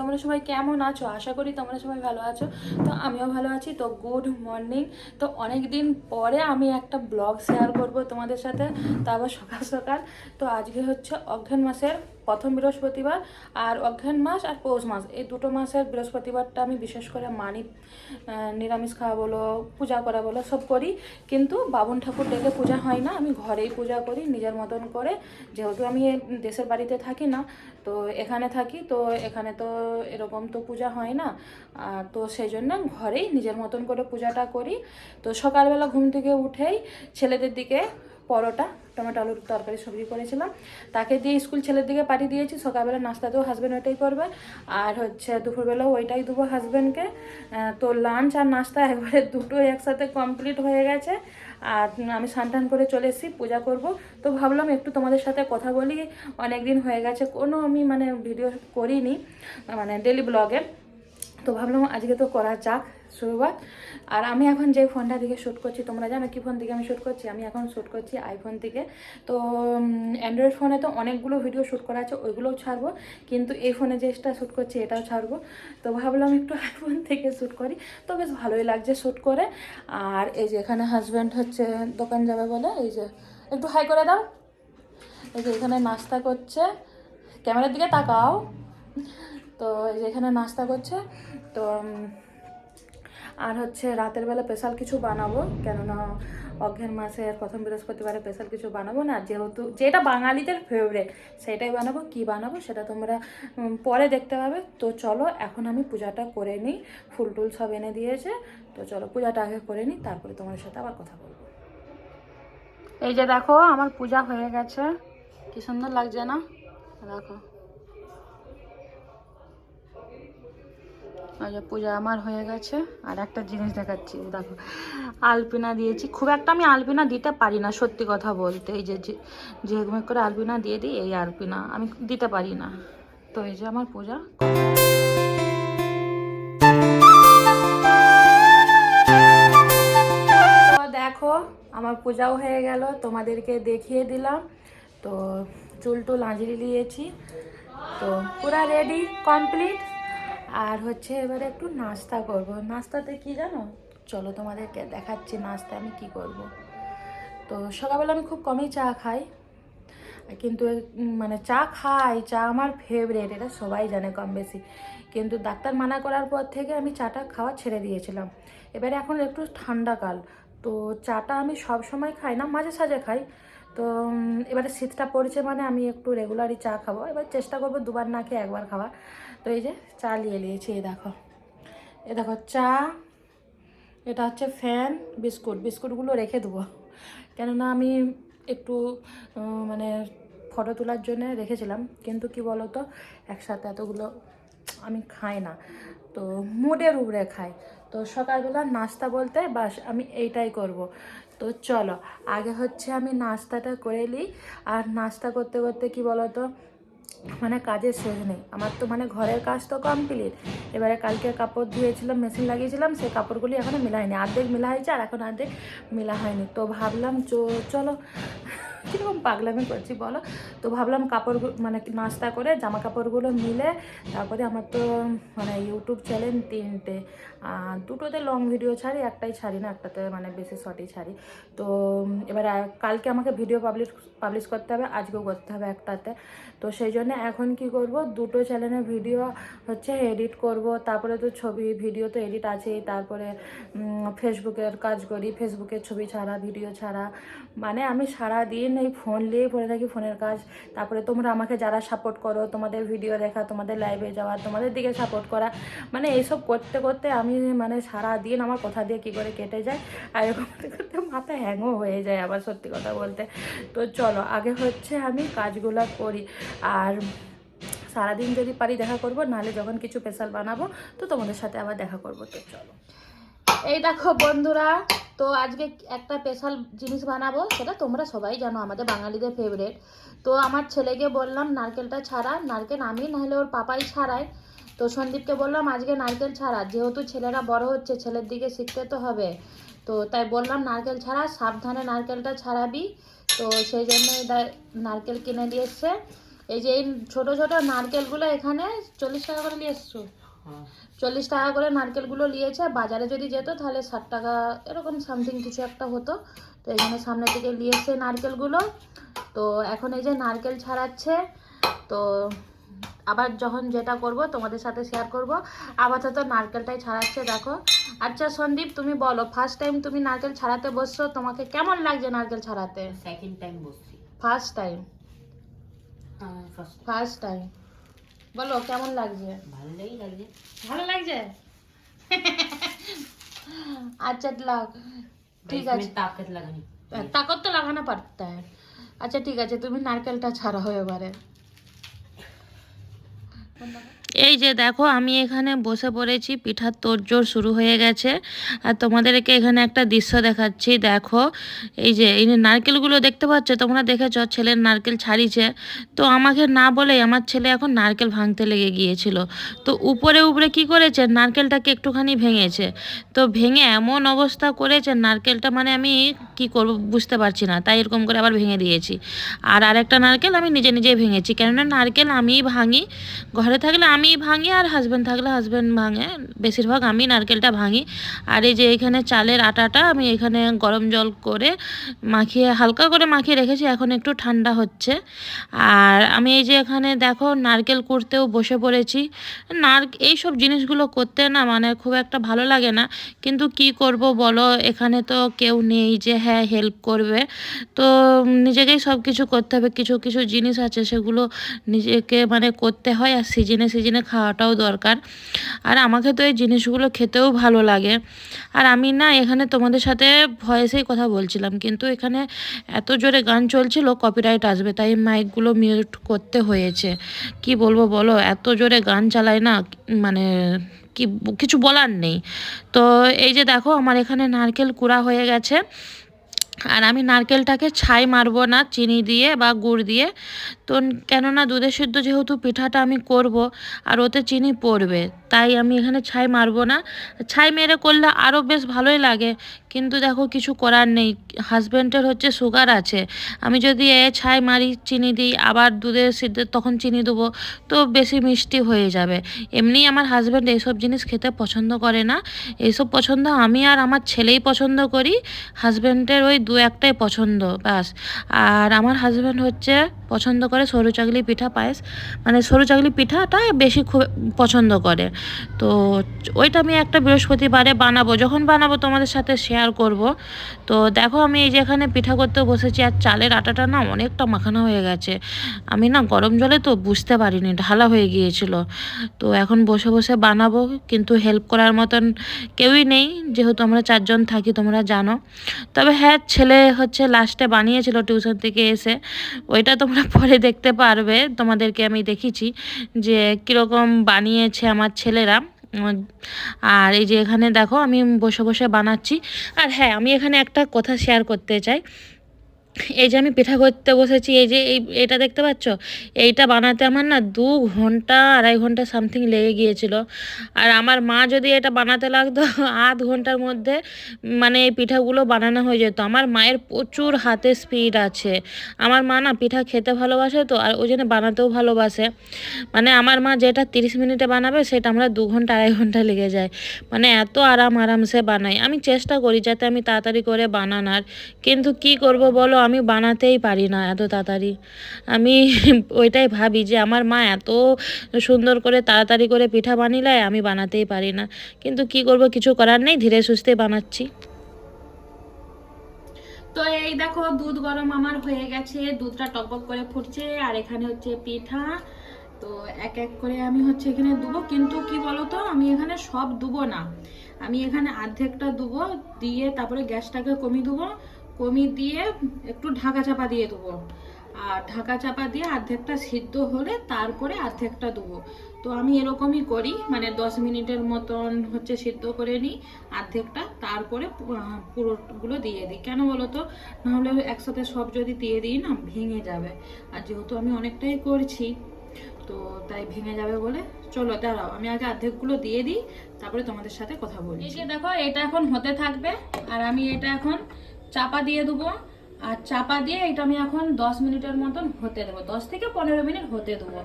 তোমরা সবাই কেমন আছো? আশা করি তোমরা সবাই ভালো আছো। তো আমিও ভালো আছি। তো গুড মর্নিং তো অনেক দিন পরে আমি একটা ব্লগ শেয়ার করব তোমাদের সাথে। তো আবার সকাল সকাল। তো আজকে হচ্ছে অঘ্রান মাসের প্রথম বৃহস্পতিবার আর অঘ্রান মাস আর পৌষ মাস। এই দুটো মাসের বৃহস্পতিবারটা আমি বিশেষ করে মানি নিরামিষ খাওয়া বলো, পূজা করা বলো, সব করি। কিন্তু বাবন ঠাকুর ডেকে পূজা হয় না। আমি ঘরেই পূজা করি, নিজের মতন করে। যেহেতু আমি দেশের বাড়িতে থাকি না, তো এখানে থাকি, তো এখানে তো এরকম তো পূজা হয় না। তো সেই জন্য ঘরেই নিজের মতন করে পূজাটা করি। তো সকালবেলা ঘুম থেকে উঠেই ছেলেদের দিকে পরোটা, টমেটো, আলুর তরকারি সবজি করেছিলাম। তাকে দিয়ে স্কুল ছেলের দিকে পাঠিয়ে দিয়েছি, সকালবেলা নাস্তাতেও হাজব্যান্ড ওইটাই করবে। আর হচ্ছে দুপুরবেলাও ওইটাই দেবো হাজব্যান্ডকে তো লাঞ্চ আর নাস্তা একবারে দুটোই একসাথে কমপ্লিট হয়ে গেছে। আর আমি স্নান করে চলে এসেছি, পূজা করব। তো ভাবলাম একটু তোমাদের সাথে কথা বলি। অনেক দিন হয়ে গেছে, কোনো আমি মানে ভিডিও করিনি মানে ডেলি ব্লগে তো ভাবলাম আজকে তো করা যাক শুরুয়াত। আর আমি এখন যে ফোনটা দিকে শ্যুট করছি, তোমরা জানো কি ফোন থেকে আমি শ্যুট করছি? আমি এখন শ্যুট করছি আইফোন থেকে। তো অ্যান্ড্রয়েড ফোনে তো অনেকগুলো ভিডিও শ্যুট করা আছে, ওইগুলোও ছাড়বো। কিন্তু এই ফোনে যেটা শ্যুট করছি, এটাও ছাড়বো। তো ভাবলাম একটু আইফোন থেকে শ্যুট করি। তো বেশ ভালোই লাগছে শ্যুট করে। আর এই যে এখানে হাজব্যান্ড হচ্ছে, দোকান যাবে বলে, এই যে, একটু হাই করে দাও। এই যে এখানে নাস্তা করছে। ক্যামেরার দিকে তাকাও। তো এই যে এখানে নাস্তা করছে। তো আর হচ্ছে রাতের বেলা স্পেশাল কিছু বানাবো, কেননা অঘ্রান মাসের প্রথম বৃহস্পতিবারে স্পেশাল কিছু বানাবো না, যেহেতু যেটা বাঙালিদের ফেভারেট সেটাই বানাবো, কি বানাবো সেটা তোমরা পরে দেখতে পাবে। তো চলো, এখন আমি পূজাটা করে নিই, ফুল টুল সব এনে দিয়েছে, তো চলো পূজাটা আগে করে নিই, তারপরে তোমার সাথে আবার কথা বলব। এই যে দেখো, আমার পূজা হয়ে গেছে, কি সুন্দর লাগছে না? দেখো যে পূজা আমার হয়ে গেছে, আর একটা জিনিস দেখাচ্ছি, দেখো। আলপিনা দিয়েছি, খুব একটা আমি আলপিনা দিতে পারি না, সত্যি কথা বলতে। এই যে যে- যেরকম করে আলপিনা দিয়ে দিই, এই আলপিনা আমি দিতে পারি না। তো এই যে আমার পূজা দেখো, আমার পূজাও হয়ে গেল, তোমাদেরকে দেখিয়ে দিলাম। তো চুল টুল আঁচড়ি নিয়েছি তো পুরা রেডি কমপ্লিট আর হচ্ছে এবারে একটু নাস্তা করব। নাস্তাতে কি জানো? চলো তোমাদেরকে দেখাচ্ছি নাস্তা আমি কি করব। তো সকালবেলা আমি খুব কমই চা খাই। কিন্তু মানে চা খাই, চা আমার ফেভারেট এটা সবাই জানে কম বেশি। কিন্তু ডাক্তার মানা করার পর থেকে আমি চাটা খাওয়া ছেড়ে দিয়েছিলাম। এবারে এখন একটু ঠান্ডাকাল তো চাটা আমি সব সময় খাই না, মাঝে সাঝে খাই। তো এবারে শীতটা পড়ছে মানে আমি একটু রেগুলারই চা খাব। এবার চেষ্টা করব দুবার না খেয়ে একবার খাওয়া তো এই যে চা নিয়ে নিয়েছি, এই দেখো। এ দেখো চা, এটা হচ্ছে ফ্যান, বিস্কুট। বিস্কুটগুলো রেখে দেবো। কেননা আমি একটু মানে ফটো তোলার জন্য রেখেছিলাম। কিন্তু কি বলতো, একসাথে এতগুলো আমি খাই না। তো মুডের উপরে খাই। তো সকালবেলা নাস্তা বলতে বাস আমি এইটাই করব। তো চলো, আগে হচ্ছে আমি নাস্তাটা করে নিই। আর নাস্তা করতে করতে কি বলতো মানে কাজের শেষ নেই। আমার তো মানে ঘরের কাজ তো কমপ্লিট এবারে কালকে কাপড় ধুয়েছিলাম, মেশিন লাগিয়েছিলাম, সেই কাপড়গুলি এখনও মেলা হয়নি অর্ধেক মেলা হয়েছে আর এখন অর্ধেক মেলা হয়নি। তো ভাবলাম চলো। কীরকম পাগলামি করছি বলো? তো ভাবলাম কাপড় মানে নাস্তা করে জামা কাপড়গুলো মিলে তারপরে আমার তো মানে ইউটিউব চ্যানেল তিনটে। দুটোতে লং ভিডিও ছাড়ি, একটাই ছাড়ি না, একটাতে মানে বেশি শর্টই ছাড়ি। তো, এবার কালকে আমাকে ভিডিও পাবলিশ পাবলিশ করতে হবে, আজকেও করতে হবে একটাতে। তো সেই জন্য এখন কি করব? দুটো চ্যানেলের ভিডিও হচ্ছে এডিট করব, তারপরে তো ছবি ভিডিও তো এডিট আছেই। তারপরে ফেসবুকের কাজ করি ফেসবুকের ছবি ছাড়া ভিডিও ছাড়া। মানে আমি সারা দিন এই ফোন নিয়েই পড়ে থাকি ফোনের কাজ। তারপরে তোমরা আমাকে যারা সাপোর্ট করো, তোমাদের ভিডিও দেখা, তোমাদের লাইভে যাওয়া, তোমাদের দিকে সাপোর্ট করা মানে এইসব করতে করতে আমি মানে সারা দিন আমার কথা দিয়ে কী করে কেটে যায়, আর এরকম করতে মাথা হ্যাংও হয়ে যায় আবার সত্যি কথা বলতে। তো চলো, আগে হচ্ছে আমি কাজগুলো করি। আর সারাদিন যদি পারি দেখা করব, নাহলে যখন কিছু স্পেশাল বানাবো, তো তোমাদের সাথে আবার দেখা করব। তো চলো। এই দেখো বন্ধুরা তো আজকে একটা স্পেশাল জিনিস বানাবো, সেটা তোমরা সবাই জানো, আমাদের বাঙালিদের ফেভারেট তো আমার ছেলেকে বললাম, নারকেলটা ছাড়া, নারকেল আমি, নাহলে ওর পাপাই ছাড়াই তো সন্দীপকে বললাম, আজকে নারকেল ছাড়া, যেহেতু ছেলেরা বড় হচ্ছে, ছেলের দিকে শিখতে তো হবে। তো তাই বললাম, নারকেল ছাড়া, সাবধানে নারকেলটা ছাড়াবি। তো সেই জন্য নারকেল কিনে দিয়ে এসছে। এই যে এই ছোটো ছোটো নারকেলগুলো এখানে, চল্লিশ টাকা করে নিয়ে এসছো? চল্লিশ টাকা করে নারকেলগুলো নিয়েছে বাজারে যদি যেত তাহলে ষাট টাকা এরকম সামথিং কিছু একটা হতো। তো এখানে সামনে থেকে নিয়ে এসছে নারকেলগুলো। তো এখন এই যে নারকেল ছাড়াচ্ছে তো আবার যখন যেটা করব তোমাদের সাথে শেয়ার করব। আপাতত নারকেলটাই ছাড়াচ্ছে দেখো। আচ্ছা সন্দীপ তুমি বলো ফার্স্ট টাইম তুমি নারকেল ছাড়াতে বসছো তোমাকে কেমন লাগছে নারকেল ছাড়াতে? সেকেন্ড টাইম বসছি। ফার্স্ট টাইম ফার্স্ট টাইম বলো কেমন লাগছে? ভালোই লাগছে। ভালো লাগছে? আচ্ছা লাগ ঠিক আছে। তাকত লাগানি। হ্যাঁ, তাকত তো লাগানো পারতে। হ্যাঁ আচ্ছা ঠিক আছে তুমি নারকেলটা ছাড়া ছাড়াও এবারে। এই যে দেখো, আমি এখানে বসে পড়েছি, পিঠার তোড়জোড় শুরু হয়ে গেছে। আর তোমাদেরকে এখানে একটা দৃশ্য দেখাচ্ছি, দেখো। এই যে, এই নারকেলগুলো দেখতে পাচ্ছ? তোমরা দেখেছ, ছেলের নারকেল ছাড়িছে। তো আমাকে না বলেই আমার ছেলে এখন নারকেল ভাঙতে লেগে গিয়েছিল। তো উপরে উপরে কি করেছে? নারকেলটাকে একটুখানি ভেঙেছে। তো ভেঙে এমন অবস্থা করেছে, নারকেলটা মানে আমি কি করব বুঝতে পারছি না। তাই এরকম করে আবার ভেঙে দিয়েছি। আর আরেকটা নারকেল আমি নিজে নিজেই ভেঙেছি। কেননা নারকেল আমিই ভাঙি। ঘরে থাকলে আমিই ভাঙি আর হাজব্যান্ড থাকলে হাজব্যান্ড ভাঙে। বেশিরভাগ আমি নারকেলটা ভাঙি। আর এই যে এখানে চালের আটাটা আমি এখানে গরম জল করে মাখিয়ে, হালকা করে মাখিয়ে রেখেছি, এখন একটু ঠান্ডা হচ্ছে। আর আমি এই যে এখানে দেখো নারকেল কুড়তেও বসে পড়েছি। নার, এই সব জিনিসগুলো করতে না মানে খুব একটা ভালো লাগে না। কিন্তু কি করব বলো, এখানে তো কেউ নেই যে হ্যাঁ হেল্প করবে। তো নিজেকেই সব কিছু করতে হবে। কিছু কিছু জিনিস আছে সেগুলো নিজেকে মানে করতে হয়। আর সিজনে সিজনে খাওয়াটাও দরকার। আর আমাকে তো এই জিনিসগুলো খেতেও ভালো লাগে। আর আমি না এখানে তোমাদের সাথে ভয়েসেই কথা বলছিলাম, কিন্তু এখানে এত জোরে গান চলছিল কপিরাইট আসবে, তাই মাইকগুলো মিউট করতে হয়েছে। কি বলব বলো, এত জোরে গান চালায় না মানে কি, কিছু বলার নেই। তো এই যে দেখো, আমার এখানে নারকেল কুড়া হয়ে গেছে। আর আমি নারকেলটাকে ছাই মারব না, চিনি দিয়ে বা গুড় দিয়ে। তো কেননা দুধে সিদ্ধ যেহেতু পিঠাটা আমি করব, আর ওতে চিনি পড়বে। তাই আমি এখানে ছাই মারবো না। ছাই মেরে করলে আরও বেশ ভালোই লাগে। কিন্তু দেখো কিছু করার নেই। হাজব্যান্ডের হচ্ছে সুগার আছে। আমি যদি এ ছাই মারি, চিনি দিই, আবার দুধের সিদ্ধ তখন চিনি দেবো। তো বেশি মিষ্টি হয়ে যাবে। এমনি আমার হাজব্যান্ড এইসব জিনিস খেতে পছন্দ করে না। এইসব পছন্দ আমি আর আমার ছেলেই পছন্দ করি। হাজব্যান্ডের ওই দু একটাই পছন্দ, ব্যাস। আর আমার হাজব্যান্ড হচ্ছে পছন্দ করে সরু চাগলি পিঠা পায়েস। মানে সরু চাগলি পিঠাটা বেশি খুব পছন্দ করে। তো ওইটা আমি একটা বৃহস্পতিবারে বানাবো। যখন বানাবো তোমাদের সাথে শেয়ার করব। তো দেখো আমি এই যে এখানে পিঠা করতে বসেছি আর চালের আটাটা না অনেকটা মাখানো হয়ে গেছে। আমি না গরম জলে তো বুঝতে পারিনি, ঢালা হয়ে গিয়েছিল। তো এখন বসে বসে বানাবো, কিন্তু হেল্প করার মতন কেউই নেই। যেহেতু আমরা চারজন থাকি, তোমরা জানো। তবে হ্যাঁ ছেলে হচ্ছে লাস্টে বানিয়েছিল টিউশন থেকে এসে। ওইটা তোমরা পরে দেখতে পারবে। তোমাদেরকে আমি দেখিছি যে কীরকম বানিয়েছে আমার ছেলেরা। আর এই যে এখানে দেখো আমি বসে বসে বানাচ্ছি। আর হ্যাঁ আমি এখানে একটা কথা শেয়ার করতে চাই। এই যে আমি পিঠা করতে বসেছি, এই যে এই, এটা দেখতে পাচ্ছ? এইটা বানাতে আমার না দু ঘণ্টা, আড়াই ঘণ্টা সামথিং লেগে গিয়েছিল। আর আমার মা যদি এটা বানাতে লাগতো, আধ ঘণ্টার মধ্যে মানে এই পিঠাগুলো বানানো হয়ে যেত। আমার মায়ের প্রচুর হাতে স্পিড আছে। আমার মা না পিঠা খেতে ভালোবাসে তো, আর ওই জন্য বানাতেও ভালোবাসে। মানে আমার মা যেটা তিরিশ মিনিটে বানাবে, সেটা আমরা দু ঘণ্টা, আড়াই ঘণ্টা লেগে যায়। মানে এত আরাম আরামসে বানাই আমি চেষ্টা করি যাতে আমি তাড়াতাড়ি করে বানানার। কিন্তু কি করব বলো? আমি বানাতেই পারি না এত তাড়াতাড়ি। আমি ওইটাই ভাবি যে আমার মা এত সুন্দর করে তাড়াতাড়ি করে পিঠা বানিলে আমি বানাতেই পারি না। কিন্তু কি করব কিছু করার নেই, ধীরে সুস্থে বানাচ্ছি। তো এই দেখো দুধ গরম আমার হয়ে গেছে, দুধটা টকবক করে ফুটছে, আর এখানে হচ্ছে পিঠা। তো এক এক করে আমি হচ্ছে এখানে দেবো, কিন্তু কি বলতো, আমি এখানে সব দেবো না। আমি এখানে অর্ধেকটা দেবো, দিয়ে তারপরে গ্যাসটাকে কমিয়ে দেবো। কমিয়ে দিয়ে একটু ঢাকা চাপা দিয়ে দেবো আর ঢাকা চাপা দিয়ে অর্ধেকটা সিদ্ধ হলে তারপরে অর্ধেকটা দেবো তো আমি এরকমই করি মানে দশ মিনিটের মতন হচ্ছে সিদ্ধ করে নিই অর্ধেকটা তারপরে পুরোগুলো দিয়ে দিই। কেন বলো তো? নাহলে একসাথে সব যদি দিয়ে দিই না, ভেঙে যাবে। আর যেহেতু আমি অনেকটাই করছি, তো তাই ভেঙে যাবে বলে। চলো দাঁড়াও, আমি আগে অর্ধেকগুলো দিয়ে দিই, তারপরে তোমাদের সাথে কথা বলি এই যে দেখো, এটা এখন হতে থাকবে। আর আমি এটা এখন চাপা দিয়ে দেবো। আর চাপা দিয়ে এটা আমি এখন দশ মিনিটের মতন হতে দেবো। দশ থেকে পনেরো মিনিট হতে দেবো।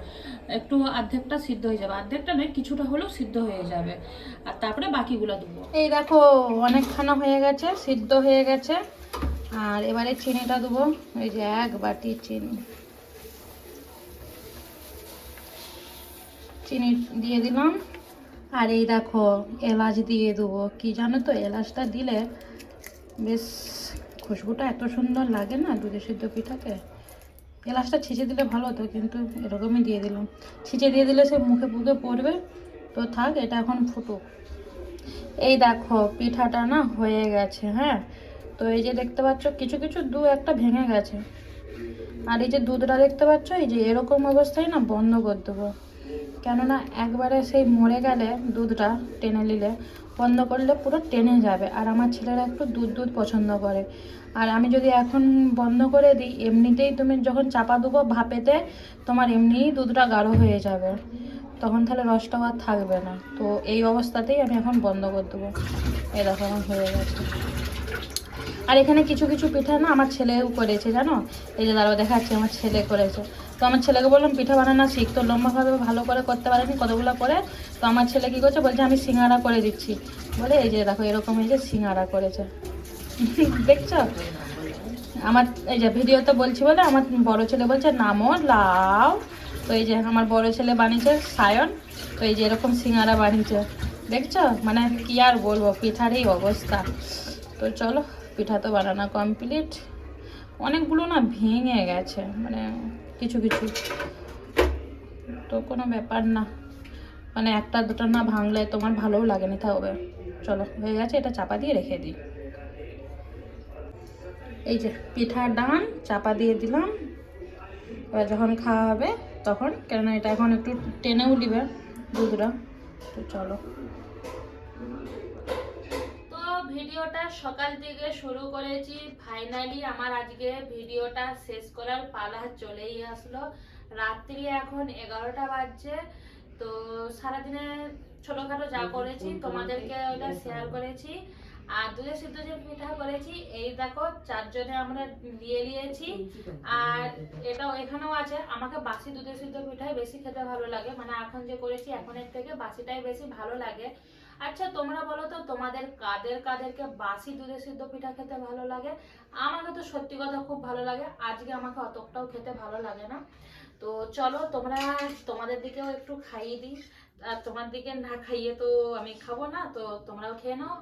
একটু অর্ধেকটা সিদ্ধ হয়ে যাবে। অর্ধেকটা নয়, কিছুটা হলেও সিদ্ধ হয়ে যাবে। আর তারপরে বাকিগুলো দেবো। এই দেখো, অনেকখানা হয়ে গেছে, সিদ্ধ হয়ে গেছে। আর এবারে চিনিটা দেবো। এই যে এক বাটি চিনি। চিনি দিয়ে দিলাম। আর এই দেখো, এলাচ দিয়ে দেবো। কি জানো তো, এলাচটা দিলে বেশ, খুশবুটা এত সুন্দর লাগে না দুধে সিদ্ধ পিঠাকে? এলাচটা ছিঁচে দিলে ভালো হতো, কিন্তু এরকমই দিয়ে দিলাম। ছিঁচে দিয়ে দিলে সে মুখে বুকে পড়বে। তো থাক, এটা এখন ফুটুক। এই দেখো, পিঠাটা না হয়ে গেছে হ্যাঁ? তো এই যে দেখতে পাচ্ছ, কিছু কিছু দু একটা ভেঙে গেছে। আর এই যে দুধটা দেখতে পাচ্ছ, এই যে এরকম অবস্থায় না বন্ধ করে দেবো। কেননা একবারে সেই মরে গেলে দুধটা টেনে নিলে বন্ধ করলে পুরো টেনে যাবে। আর আমার ছেলেরা একটু দুধ দুধ পছন্দ করে। আর আমি যদি এখন বন্ধ করে দিই, এমনিতেই তুমি যখন চাপা দেবো ভাপেতে, তোমার এমনিই দুধটা গাঢ় হয়ে যাবে। তখন তাহলে রসটা আর থাকবে না। তো এই অবস্থাতেই আমি এখন বন্ধ করে দেবো। আমার হয়ে গেছে। আর এখানে কিছু কিছু পিঠা না আমার ছেলেও করেছে, জানো? এই যে দাঁড়াও, দেখাচ্ছি, আমার ছেলে করেছে। তো আমার ছেলেকে বললাম, পিঠা বানানো শিখ তো লম্বাভাবে ভালো করে করতে পারেনি, কতগুলো করে? তো আমার ছেলে কী করছে, বলছে, আমি সিঙ্গারা করে দিচ্ছি। বলে, এই যে দেখো, এরকম এই যে সিঙ্গারা করেছে। দেখছ? আমার, এই যে ভিডিওতে বলছি বলে, আমার বড় ছেলে বলছে, নামো, লাও। তো এই যে আমার বড় ছেলে বানিয়েছে, সায়ন। তো এই যে এরকম সিঙ্গারা বানিয়েছে। দেখছ? মানে কি আর বলব পিঠার এই অবস্থা। তো চলো, পিঠা তো বানানো কমপ্লিট অনেকগুলো না ভেঙে গেছে মানে কিছু কিছু। তো কোনো ব্যাপার না। মানে একটা, দুটো না ভাঙলে তোমার ভালোও লাগে না হবে চলো, হয়ে গেছে, এটা চাপা দিয়ে রেখে দিই। এই যে পিঠার ডান, চাপা দিয়ে দিলাম। এবার যখন খাওয়া হবে, তখন কেননা এটা এখন একটু টেনেও দিবে দুধটা। তো চলো। ভিডিওটা সকাল থেকে শুরু করেছি। ফাইনালি আমার আজকে ভিডিওটা শেষ করার পালা চলেই আসলো। রাত্রি এখন এগারোটা বাজছে। তো সারাদিনে ছোটখাটো যা করেছি, তোমাদেরকে ওটা শেয়ার করেছি। আর দুধের সিদ্ধ যে পিঠা করেছি, এই দেখো, চারজনে আমরা দিয়ে নিয়েছি আর এটাও এখানেও আছে। আমাকে বাসি দুধের সিদ্ধ পিঠাই বেশি খেতে ভালো লাগে। মানে এখন যে করেছি, এখনের থেকে বাসিটাই বেশি ভালো লাগে। আচ্ছা তোমরা বলো তো, তোমাদের কাদের কাদেরকে বাসি দুধের সিদ্ধ পিঠা খেতে ভালো লাগে? আমাকে তো সত্যি কথা খুব ভালো লাগে। আজকে আমাকে অতটাও খেতে ভালো লাগে না। তো চলো, তোমরা তোমাদের দিকেও একটু খাইয়ে দিই। আর তোমার দিকে না খাইয়ে তো আমি খাব না, তো তোমরাও খেয়ে নাও।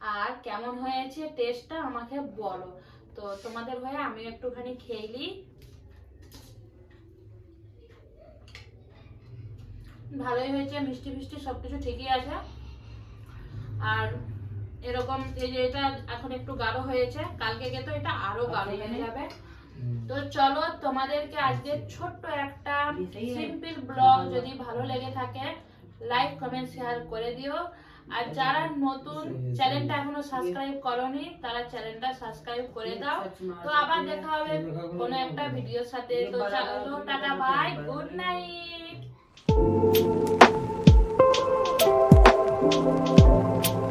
আর কেমন হয়েছে টেস্টটা আমাকে বলো। তো তোমাদের হয়ে আমি একটুখানি খেয়ে নিই। ভালোই হয়েছে, মিষ্টি মিষ্টি সবকিছু ঠিকই আছে। আর এরকম এই যে এটা এখন একটু গাঢ় হয়েছে কালকে গিয়ে তো এটা আরও গাঢ় হয়ে যাবে। তো চলো তোমাদেরকে আজকে ছোট্ট একটা সিম্পল ব্লগ যদি ভালো লেগে থাকে লাইক কমেন্ট শেয়ার করে দিও। আর যারা নতুন চ্যানেলটা এখনও সাবস্ক্রাইব করনি তারা চ্যানেলটা সাবস্ক্রাইব করে দাও। তো আবার দেখা হবে কোনো একটা ভিডিওর সাথে। তো চলো tata bye good night thank you